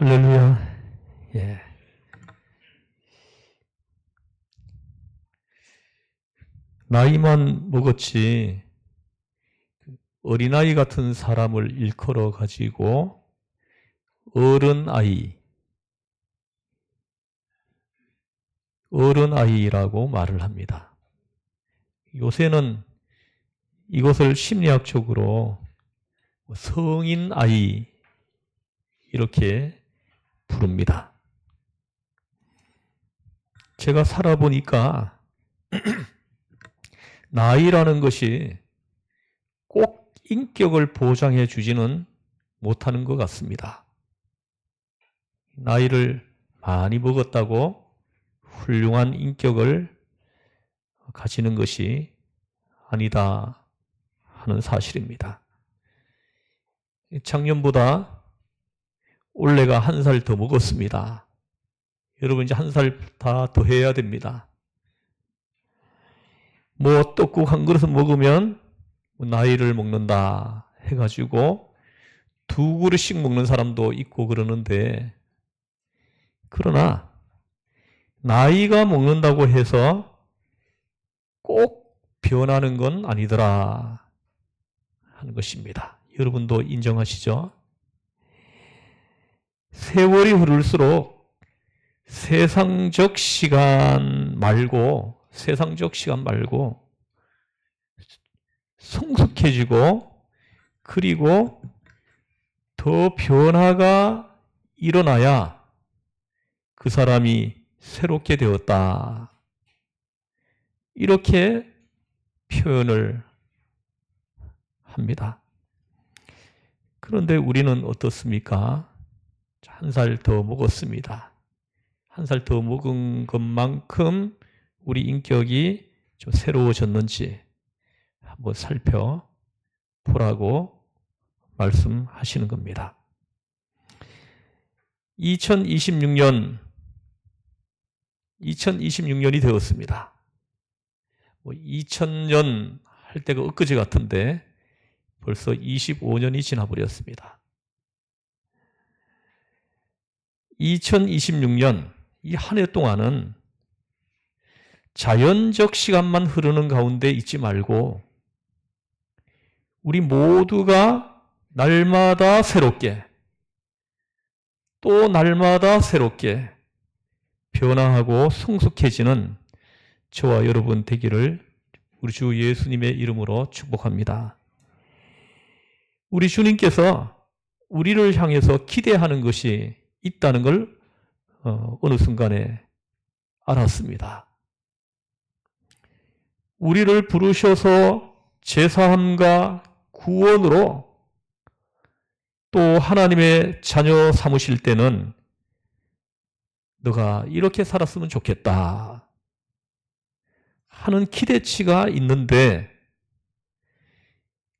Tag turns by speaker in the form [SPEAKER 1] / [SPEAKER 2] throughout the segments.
[SPEAKER 1] 할렐루야. 예. 나이만 먹었지 어린아이 같은 사람을 일컬어 가지고 어른아이 어른아이라고 말을 합니다. 요새는 이것을 심리학적으로 성인아이 이렇게 부릅니다. 제가 살아보니까 나이라는 것이 꼭 인격을 보장해 주지는 못하는 것 같습니다. 나이를 많이 먹었다고 훌륭한 인격을 가지는 것이 아니다 하는 사실입니다. 작년보다 올해가 한 살 더 먹었습니다. 여러분 이제 한 살 다 더 해야 됩니다. 뭐 떡국 한 그릇 먹으면 뭐 나이를 먹는다 해가지고 두 그릇씩 먹는 사람도 있고 그러는데 그러나 나이가 먹는다고 해서 꼭 변하는 건 아니더라 하는 것입니다. 여러분도 인정하시죠? 세월이 흐를수록 세상적 시간 말고 세상적 시간 말고 성숙해지고 그리고 더 변화가 일어나야 그 사람이 새롭게 되었다. 이렇게 표현을 합니다. 그런데 우리는 어떻습니까? 한 살 더 먹었습니다. 한 살 더 먹은 것만큼 우리 인격이 좀 새로워졌는지 한번 살펴보라고 말씀하시는 겁니다. 2026년 2026년이 되었습니다. 뭐 2000년 할 때가 엊그제 같은데 벌써 25년이 지나버렸습니다. 2026년 이 한 해 동안은 자연적 시간만 흐르는 가운데 있지 말고 우리 모두가 날마다 새롭게 또 날마다 새롭게 변화하고 성숙해지는 저와 여러분 되기를 우리 주 예수님의 이름으로 축복합니다. 우리 주님께서 우리를 향해서 기대하는 것이 있다는 걸 어, 어느 순간에 알았습니다. 우리를 부르셔서 제사함과 구원으로 또 하나님의 자녀 삼으실 때는 너가 이렇게 살았으면 좋겠다 하는 기대치가 있는데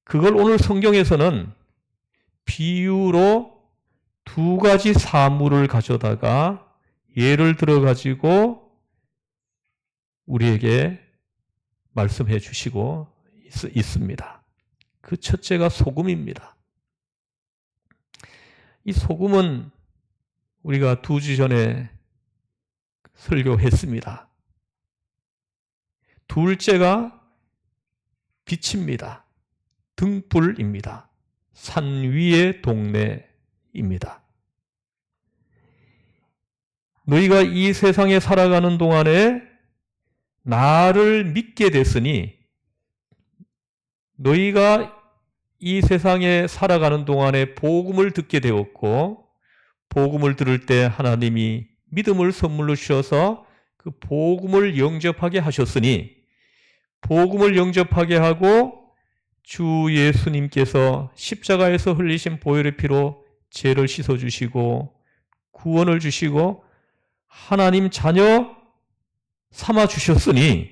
[SPEAKER 1] 그걸 오늘 성경에서는 비유로 두 가지 사물을 가져다가 예를 들어 가지고 우리에게 말씀해 주시고 있, 습니다그 첫째가 소금입니다. 이 소금은 우리가 두 주 전에 설교했습니다. 둘째가 빛입니다. 등불입니다. 산 위의 동네 입니다. 너희가 이 세상에 살아가는 동안에 나를 믿게 됐으니 너희가 이 세상에 살아가는 동안에 복음을 듣게 되었고 복음을 들을 때 하나님이 믿음을 선물로 주셔서 그 복음을 영접하게 하셨으니 복음을 영접하게 하고 주 예수님께서 십자가에서 흘리신 보혈의 피로 죄를 씻어 주시고 구원을 주시고 하나님 자녀 삼아 주셨으니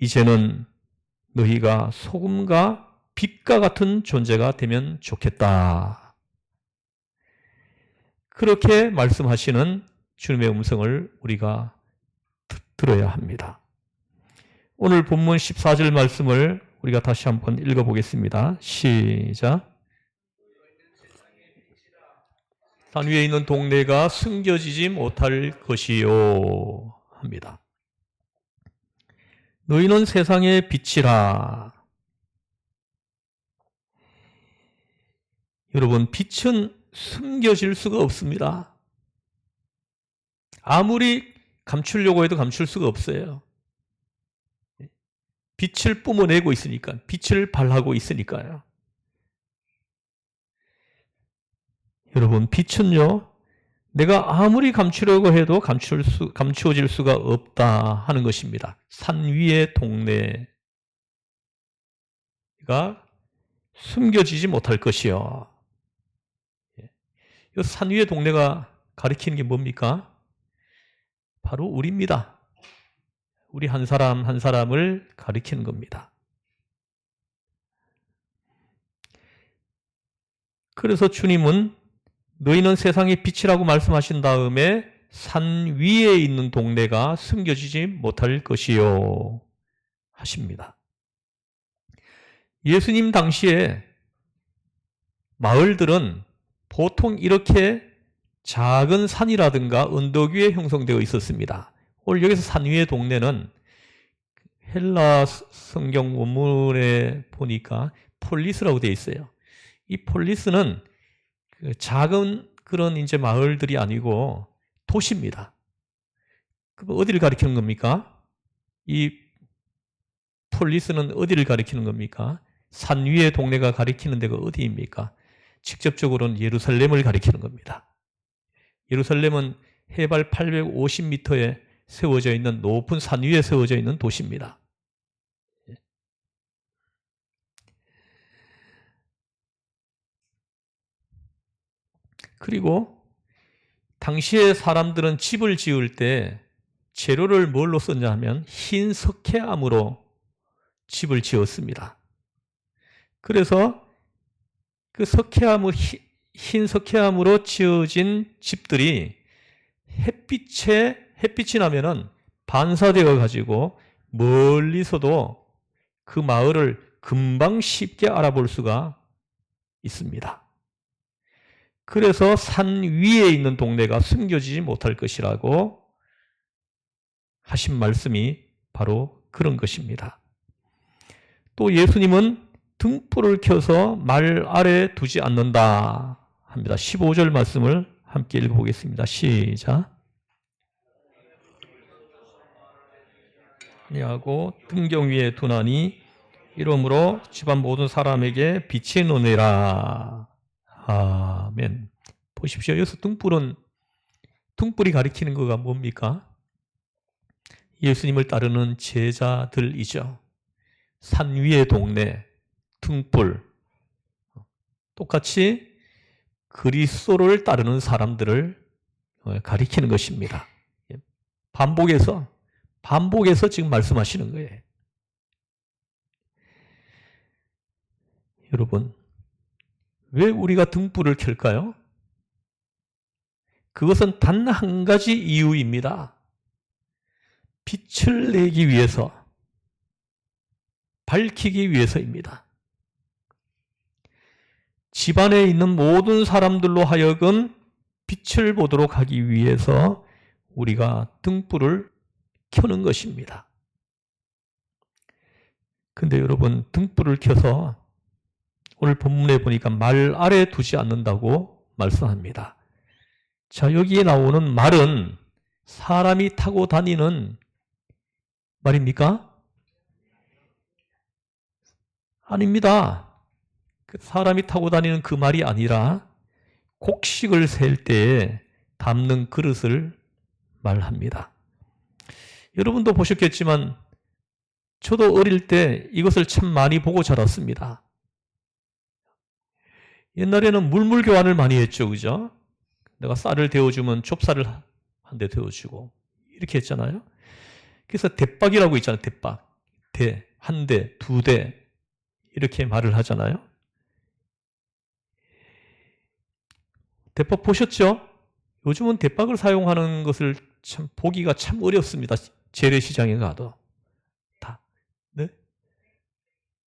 [SPEAKER 1] 이제는 너희가 소금과 빛과 같은 존재가 되면 좋겠다. 그렇게 말씀하시는 주님의 음성을 우리가 들어야 합니다. 오늘 본문 14절 말씀을 우리가 다시 한번 읽어보겠습니다. 시작. 산 위에 있는 동네가 숨겨지지 못할 것이요 합니다. 너희는 세상의 빛이라. 여러분, 빛은 숨겨질 수가 없습니다. 아무리 감추려고 해도 감출 수가 없어요. 빛을 뿜어내고 있으니까, 빛을 발하고 있으니까요. 여러분, 빛은요, 내가 아무리 감추려고 해도 감출 수, 감추어질 수가 없다 하는 것입니다. 산 위의 동네가 숨겨지지 못할 것이요. 예. 이산 위의 동네가 가리키는 게 뭡니까? 바로 우리입니다. 우리 한 사람 한 사람을 가리키는 겁니다. 그래서 주님은 너희는 세상의 빛이라고 말씀하신 다음에 산 위에 있는 동네가 숨겨지지 못할 것이요 하십니다. 예수님 당시에 마을들은 보통 이렇게 작은 산이라든가 언덕 위에 형성되어 있었습니다. 오늘 여기서 산 위의 동네는 헬라 성경 원문에 보니까 폴리스라고 되어 있어요. 이 폴리스는 그 작은 그런 이제 마을들이 아니고 도시입니다. 그럼 어디를 가리키는 겁니까? 이 폴리스는 어디를 가리키는 겁니까? 산 위의 동네가 가리키는 데가 어디입니까? 직접적으로는 예루살렘을 가리키는 겁니다. 예루살렘은 해발 850m에 세워져 있는 높은 산 위에 세워져 있는 도시입니다. 그리고 당시에 사람들은 집을 지을 때 재료를 뭘로 썼냐 하면 흰 석회암으로 집을 지었습니다. 그래서 그 석회암을 흰 석회암으로 지어진 집들이 햇빛에 햇빛이 나면은 반사되어 가지고 멀리서도 그 마을을 금방 쉽게 알아볼 수가 있습니다. 그래서 산 위에 있는 동네가 숨겨지지 못할 것이라고 하신 말씀이 바로 그런 것입니다. 또 예수님은 등불을 켜서 말 아래 두지 않는다 합니다. 15절 말씀을 함께 읽어보겠습니다. 시작. 하고 등경 위에 두나니 이러므로 집안 모든 사람에게 빛이 노니라. 아멘. 보십시오. 여기서 등불은 등불이 가리키는 거가 뭡니까? 예수님을 따르는 제자들이죠. 산 위의 동네, 등불. 똑같이 그리스도를 따르는 사람들을 어, 가리키는 것입니다. 예. 반복해서 반복해서 지금 말씀하시는 거예요. 여러분, 왜 우리가 등불을 켤까요? 그것은 단 한 가지 이유입니다. 빛을 내기 위해서, 밝히기 위해서입니다. 집안에 있는 모든 사람들로 하여금 빛을 보도록 하기 위해서 우리가 등불을 켜는 것입니다. 근데 여러분, 등불을 켜서 오늘 본문에 보니까 말 아래 두지 않는다고 말씀합니다. 자, 여기에 나오는 말은 사람이 타고 다니는 말입니까? 아닙니다. 그 사람이 타고 다니는 그 말이 아니라 곡식을 셀 때에 담는 그릇을 말합니다. 여러분도 보셨겠지만 저도 어릴 때 이것을 참 많이 보고 자랐습니다. 옛날에는 물물 교환을 많이 했죠. 그죠? 내가 쌀을 데워주면 좁쌀을 한 대 데워주고 이렇게 했잖아요. 그래서 대박이라고 있잖아요. 대박. 대, 한 대, 두 대. 이렇게 말을 하잖아요. 대박 보셨죠? 요즘은 대박을 사용하는 것을 참 보기가 참 어렵습니다. 재래시장에 가도. 다. 네?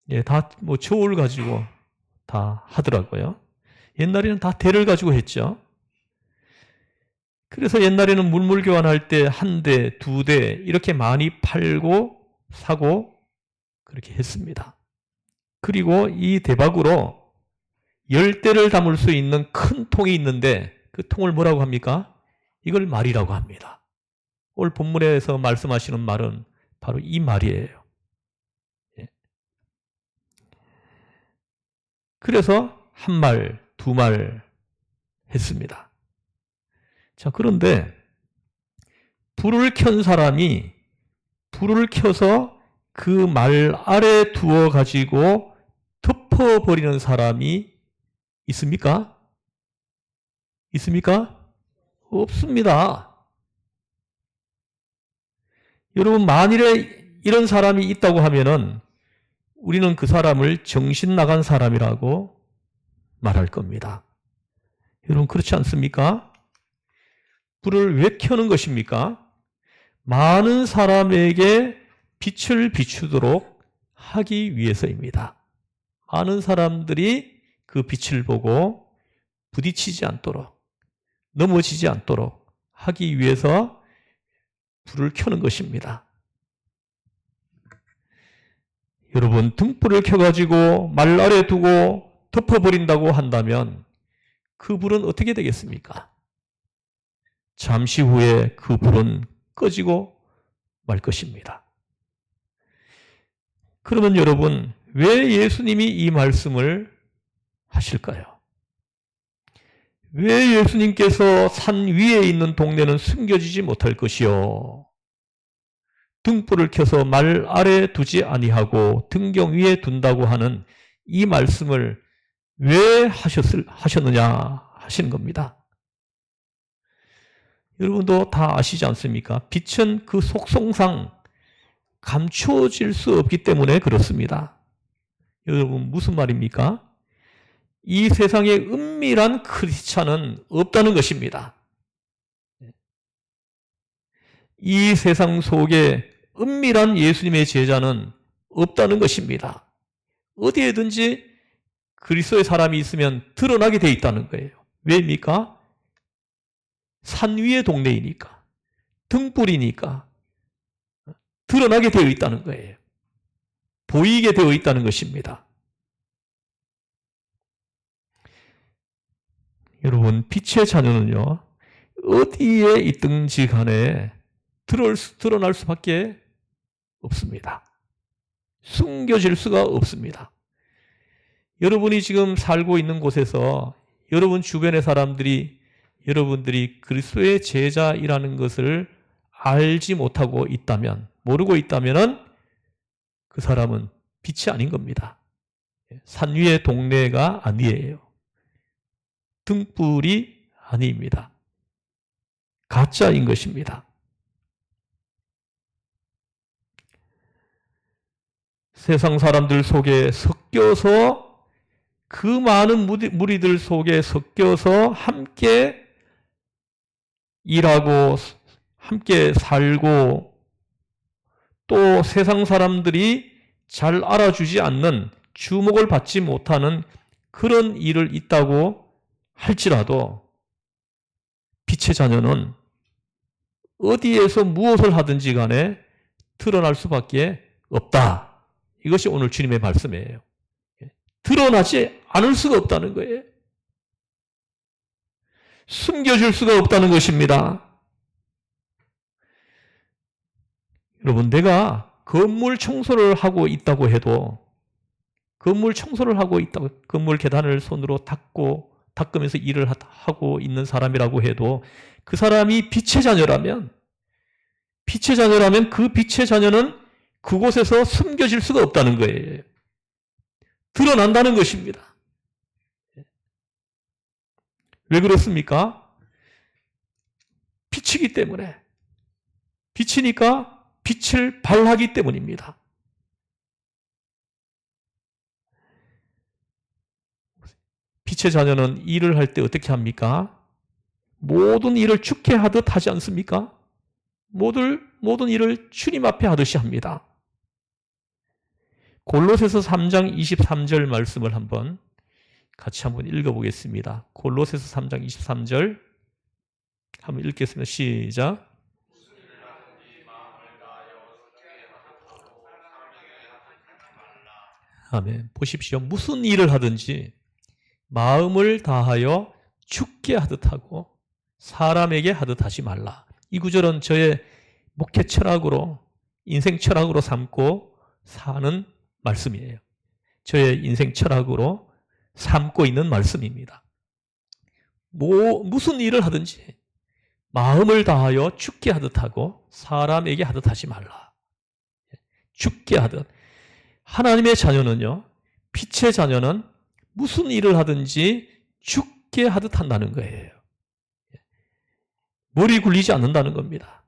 [SPEAKER 1] 예, 다 뭐 저울 가지고 다 하더라고요. 옛날에는 다 대를 가지고 했죠. 그래서 옛날에는 물물 교환할 때 한 대, 두 대 이렇게 많이 팔고 사고 그렇게 했습니다. 그리고 이 대박으로 열 대를 담을 수 있는 큰 통이 있는데 그 통을 뭐라고 합니까? 이걸 말이라고 합니다. 오늘 본문에서 말씀하시는 말은 바로 이 말이에요. 예. 그래서 한 말, 두 말 했습니다. 자, 그런데 불을 켠 사람이 불을 켜서 그 말 아래 두어 가지고 덮어버리는 사람이 있습니까? 있습니까? 없습니다. 여러분, 만일에 이런 사람이 있다고 하면은 우리는 그 사람을 정신 나간 사람이라고 말할 겁니다. 여러분, 그렇지 않습니까? 불을 왜 켜는 것입니까? 많은 사람에게 빛을 비추도록 하기 위해서입니다. 많은 사람들이 그 빛을 보고 부딪히지 않도록, 넘어지지 않도록 하기 위해서 불을 켜는 것입니다. 여러분, 등불을 켜가지고 말 아래 두고 덮어버린다고 한다면 그 불은 어떻게 되겠습니까? 잠시 후에 그 불은 꺼지고 말 것입니다. 그러면 여러분, 왜 예수님이 이 말씀을 하실까요? 왜 예수님께서 산 위에 있는 동네는 숨겨지지 못할 것이요? 등불을 켜서 말 아래 두지 아니하고 등경 위에 둔다고 하는 이 말씀을 왜 하셨을, 하셨느냐 하시는 겁니다. 여러분도 다 아시지 않습니까? 빛은 그 속성상 감추어질 수 없기 때문에 그렇습니다. 여러분 무슨 말입니까? 이 세상에 은밀한 크리스찬은 없다는 것입니다. 이 세상 속에 은밀한 예수님의 제자는 없다는 것입니다. 어디에든지 그리스도의 사람이 있으면 드러나게 돼 있다는 거예요. 왜입니까? 산 위의 동네이니까, 등불이니까 드러나게 되어 있다는 거예요. 보이게 되어 있다는 것입니다. 여러분, 빛의 자녀는요, 어디에 있든지 간에 드러날 수밖에 없습니다. 숨겨질 수가 없습니다. 여러분이 지금 살고 있는 곳에서 여러분 주변의 사람들이 여러분들이 그리스도의 제자이라는 것을 알지 못하고 있다면, 모르고 있다면그 사람은 빛이 아닌 겁니다. 산 위의 동네가 아니에요. 등불이 아닙니다. 가짜인 것입니다. 세상 사람들 속에 섞여서 그 많은 무리들 속에 섞여서 함께 일하고 함께 살고 또 세상 사람들이 잘 알아주지 않는 주목을 받지 못하는 그런 일을 있다고 할지라도 빛의 자녀는 어디에서 무엇을 하든지 간에 드러날 수밖에 없다. 이것이 오늘 주님의 말씀이에요. 드러나지 않을 수가 없다는 거예요. 숨겨줄 수가 없다는 것입니다. 여러분, 내가 건물 청소를 하고 있다고 해도 건물 청소를 하고 있다고 건물 계단을 손으로 닦고 닦으면서 일을 하고 있는 사람이라고 해도 그 사람이 빛의 자녀라면 빛의 자녀라면 그 빛의 자녀는 그곳에서 숨겨질 수가 없다는 거예요. 드러난다는 것입니다. 왜 그렇습니까? 빛이기 때문에. 빛이니까 빛을 발하기 때문입니다. 빛의 자녀는 일을 할 때 어떻게 합니까? 모든 일을 죽게 하듯 하지 않습니까? 모든, 모든 일을 주님 앞에 하듯이 합니다. 골로새서 3장 23절 말씀을 한번 같이 한번 읽어보겠습니다. 골로새서 3장 23절 한번 읽겠습니다. 시작. 아멘. 보십시오. 무슨 일을 하든지 마음을 다하여 죽게 하듯 하고 사람에게 하듯 하지 말라. 이 구절은 저의 목회 철학으로 인생 철학으로 삼고 사는 말씀이에요. 저의 인생 철학으로 삼고 있는 말씀입니다. 뭐 무슨 일을 하든지 마음을 다하여 죽게 하듯 하고 사람에게 하듯 하지 말라. 죽게 하듯 하나님의 자녀는요. 빛의 자녀는 무슨 일을 하든지 죽게 하듯 한다는 거예요. 머리 굴리지 않는다는 겁니다.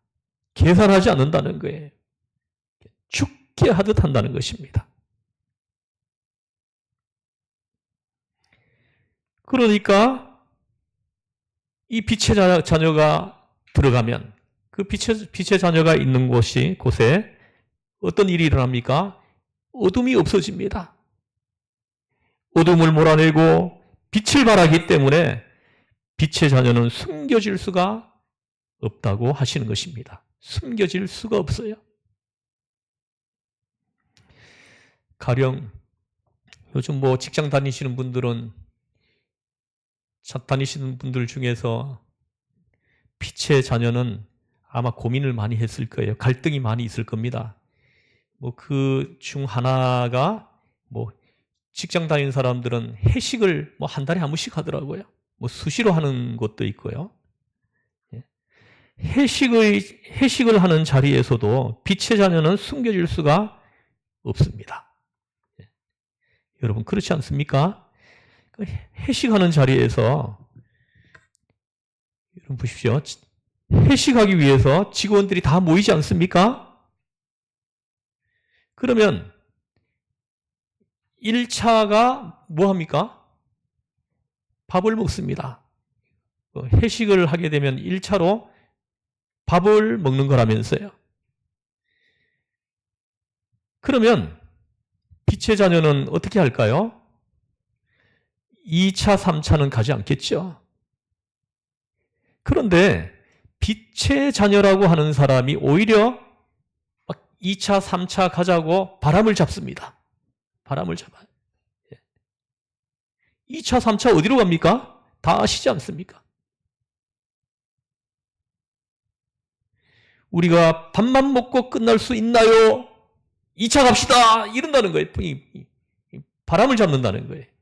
[SPEAKER 1] 계산하지 않는다는 거예요. 죽게 하듯 한다는 것입니다. 그러니까 이 빛의 자녀가 들어가면 그 빛의, 빛의 자녀가 있는 곳이 곳에 어떤 일이 일어납니까? 어둠이 없어집니다. 어둠을 몰아내고 빛을 발하기 때문에 빛의 자녀는 숨겨질 수가 없다고 하시는 것입니다. 숨겨질 수가 없어요. 가령 요즘 뭐 직장 다니시는 분들은 다니시는 분들 중에서 빛의 자녀는 아마 고민을 많이 했을 거예요. 갈등이 많이 있을 겁니다. 뭐 그 중 하나가 뭐 직장 다니는 사람들은 회식을 뭐 한 달에 한 번씩 하더라고요. 뭐 수시로 하는 것도 있고요. 예. 회식의 회식을 하는 자리에서도 빛의 자녀는 숨겨질 수가 없습니다. 예. 여러분 그렇지 않습니까? 그 회식하는 자리에서 여러분 보십시오. 회식하기 위해서 직원들이 다 모이지 않습니까? 그러면 1차가 뭐 합니까? 밥을 먹습니다. 그 회식을 하게 되면 1차로 밥을 먹는 거라면서요. 그러면 빛의 자녀는 어떻게 할까요? 2차, 3차는 가지 않겠죠. 그런데 빛의 자녀라고 하는 사람이 오히려 2차, 3차 가자고 바람을 잡습니다. 바람을 잡아요. 2차, 예. 3차 어디로 갑니까? 다 아시지 않습니까? 우리가 밥만 먹고 끝날 수 있나요? 2차 갑시다! 이런다는 거예요. 바람을 잡는다는 거예요.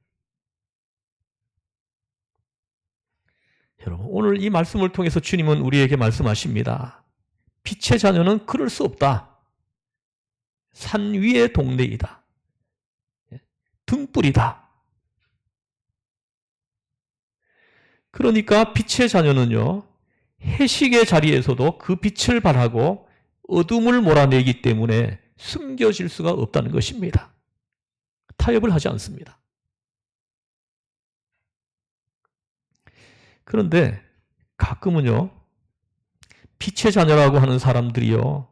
[SPEAKER 1] 여러분, 오늘 이 말씀을 통해서 주님은 우리에게 말씀하십니다. 빛의 자녀는 그럴 수 없다. 산 위의 동네이다. 예, 등불이다. 그러니까 빛의 자녀는요, 해식의 자리에서도 그 빛을 발하고 어둠을 몰아내기 때문에 숨겨질 수가 없다는 것입니다. 타협을 하지 않습니다. 그런데 가끔은요, 빛의 자녀라고 하는 사람들이요,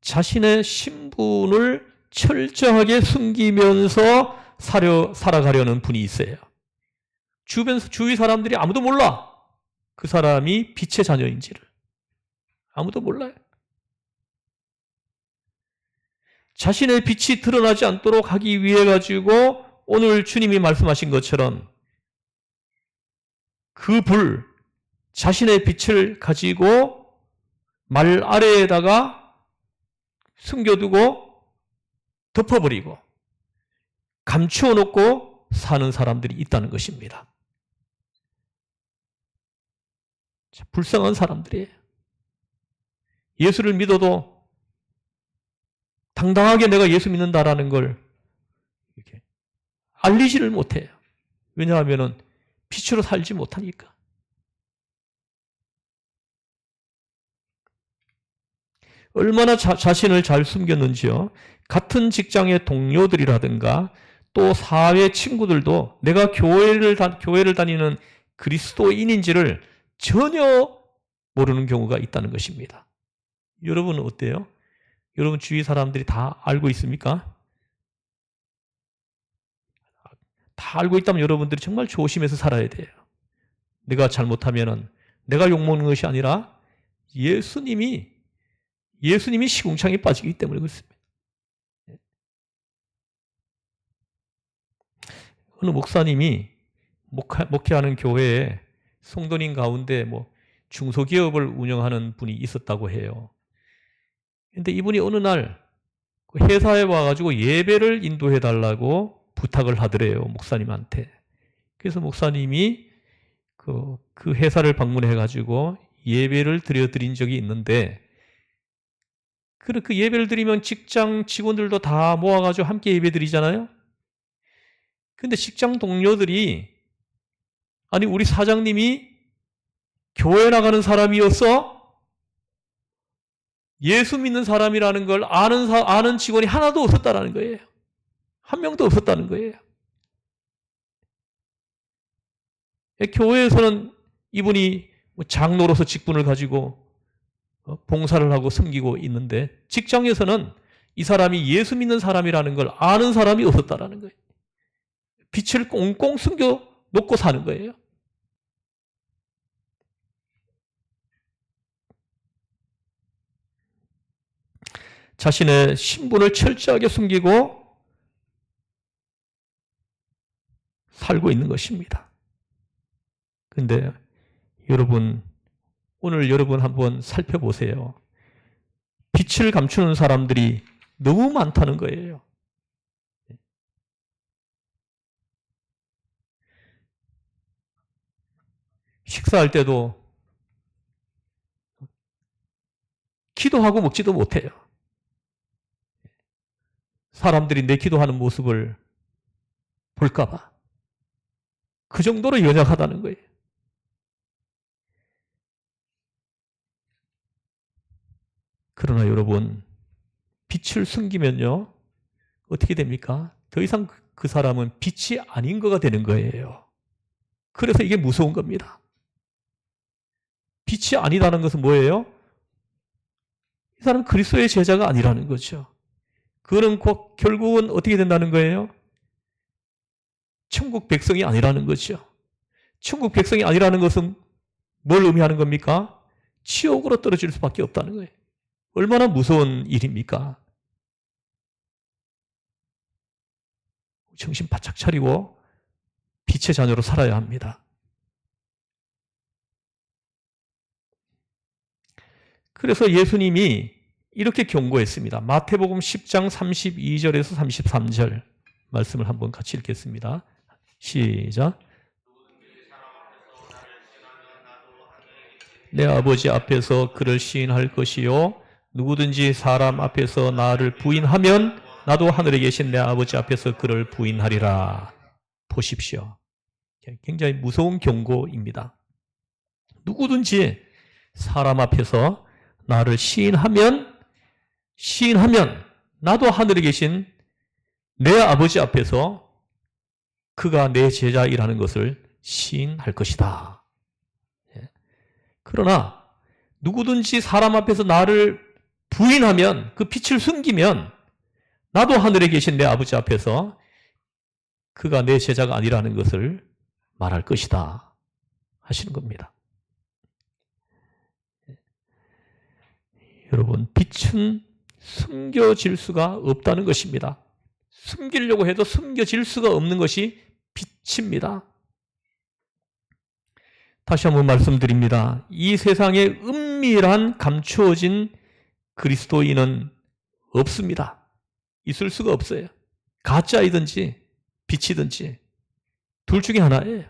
[SPEAKER 1] 자신의 신분을 철저하게 숨기면서 살려, 살아가려는 분이 있어요. 주변, 주위 사람들이 아무도 몰라. 그 사람이 빛의 자녀인지를. 아무도 몰라요. 자신의 빛이 드러나지 않도록 하기 위해 가지고 오늘 주님이 말씀하신 것처럼 그 불, 자신의 빛을 가지고 말 아래에다가 숨겨두고 덮어버리고 감추어 놓고 사는 사람들이 있다는 것입니다. 불쌍한 사람들이에요. 예수를 믿어도 당당하게 내가 예수 믿는다라는 걸 이렇게 알리지를 못해요. 왜냐하면 빛으로 살지 못하니까. 얼마나 자, 자신을 잘 숨겼는지요. 같은 직장의 동료들이라든가 또 사회 친구들도 내가 교회를, 다, 교회를 다니는 그리스도인인지를 전혀 모르는 경우가 있다는 것입니다. 여러분은 어때요? 여러분 주위 사람들이 다 알고 있습니까? 다 알고 있다면 여러분들이 정말 조심해서 살아야 돼요. 내가 잘못하면 내가 욕먹는 것이 아니라 예수님이 예수님이 시궁창에 빠지기 때문에 그렇습니다. 어느 목사님이 목하, 목회하는 교회에 성도님 가운데 뭐 중소기업을 운영하는 분이 있었다고 해요. 근데 이분이 어느 날그 회사에 와가지고 예배를 인도해 달라고 부탁을 하더래요, 목사님한테. 그래서 목사님이 그, 그 회사를 방문해 가지고 예배를 드려드린 적이 있는데, 그, 그 예배를 드리면 직장 직원들도 다 모아가지고 함께 예배 드리잖아요? 근데 직장 동료들이, 아니, 우리 사장님이 교회 나가는 사람이었어? 예수 믿는 사람이라는 걸 아는, 사, 아는 직원이 하나도 없었다라는 거예요. 한 명도 없었다는 거예요. 교회에서는 이분이 뭐 장로로서 직분을 가지고 어, 봉사를 하고 섬기고 있는데 직장에서는 이 사람이 예수 믿는 사람이라는 걸 아는 사람이 없었다라는 거예요. 빛을 꽁꽁 숨겨 놓고 사는 거예요. 자신의 신분을 철저하게 숨기고 살고 있는 것입니다. 근데 여러분, 오늘 여러분 한번 살펴보세요. 빛을 감추는 사람들이 너무 많다는 거예요. 식사할 때도 기도하고 먹지도 못해요. 사람들이 내 기도하는 모습을 볼까봐. 그 정도로 연약하다는 거예요. 그러나 여러분, 빛을 숨기면요, 어떻게 됩니까? 더 이상 그, 그 사람은 빛이 아닌 거가 되는 거예요. 그래서 이게 무서운 겁니다. 빛이 아니다는 것은 뭐예요? 이 사람은 그리스도의 제자가 아니라는 거죠. 그거는 곧 결국은 어떻게 된다는 거예요? 천국 백성이 아니라는 거죠. 천국 백성이 아니라는 것은 뭘 의미하는 겁니까? 지옥으로 떨어질 수밖에 없다는 거예요. 얼마나 무서운 일입니까? 정신 바짝 차리고 빛의 자녀로 살아야 합니다. 그래서 예수님이 이렇게 경고했습니다. 마태복음 10장 32절에서 33절 말씀을 한번 같이 읽겠습니다. 시작. 내 아버지 앞에서 그를 시인할 것이요 누구든지 사람 앞에서 나를 부인하면 나도 하늘에 계신 내 아버지 앞에서 그를 부인하리라. 보십시오. 굉장히 무서운 경고입니다. 누구든지 사람 앞에서 나를 시인하면 시인하면 나도 하늘에 계신 내 아버지 앞에서 그가 내 제자이라는 것을 시인할 것이다. 예. 그러나 누구든지 사람 앞에서 나를 부인하면 그 빛을 숨기면 나도 하늘에 계신 내 아버지 앞에서 그가 내 제자가 아니라는 것을 말할 것이다. 하시는 겁니다. 예. 여러분, 빛은 숨겨질 수가 없다는 것입니다. 숨기려고 해도 숨겨질 수가 없는 것이 빛입니다. 다시 한번 말씀드립니다. 이 세상에 은밀한 감추어진 그리스도인은 없습니다. 있을 수가 없어요. 가짜이든지 빛이든지 둘 중에 하나예요.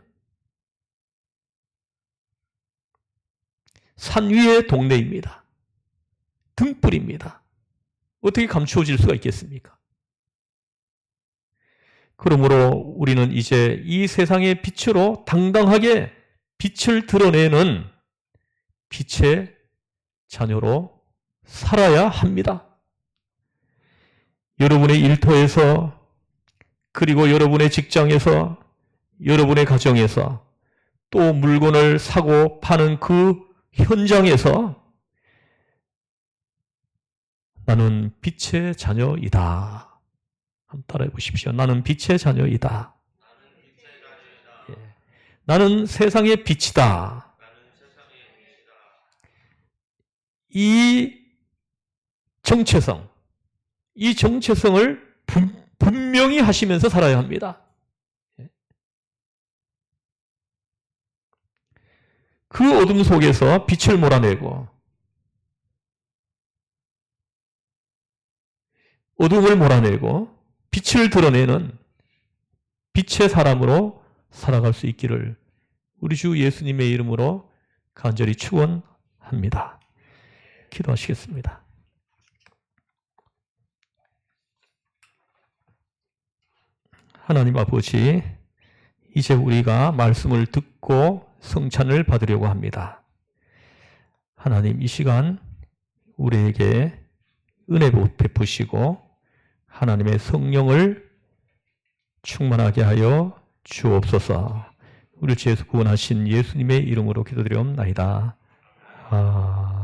[SPEAKER 1] 산 위의 동네입니다. 등불입니다. 어떻게 감추어질 수가 있겠습니까? 그러므로 우리는 이제 이 세상의 빛으로 당당하게 빛을 드러내는 빛의 자녀로 살아야 합니다. 여러분의 일터에서 그리고 여러분의 직장에서 여러분의 가정에서 또 물건을 사고 파는 그 현장에서 나는 빛의 자녀이다. 한번 따라해 보십시오. 나는 빛의 자녀이다. 예. 나는 세상의 빛이다. 이 정체성, 이 정체성을 분, 분명히 하시면서 살아야 합니다. 그 어둠 속에서 빛을 몰아내고 어둠을 몰아내고 빛을 드러내는 빛의 사람으로 살아갈 수 있기를 우리 주 예수님의 이름으로 간절히 축원합니다. 기도하시겠습니다. 하나님 아버지, 이제 우리가 말씀을 듣고 성찬을 받으려고 합니다. 하나님 이 시간 우리에게 은혜 베푸시고 하나님의 성령을 충만하게 하여 주옵소서. 우리 죄에서 구원하신 예수님의 이름으로 기도드리옵나이다. 아...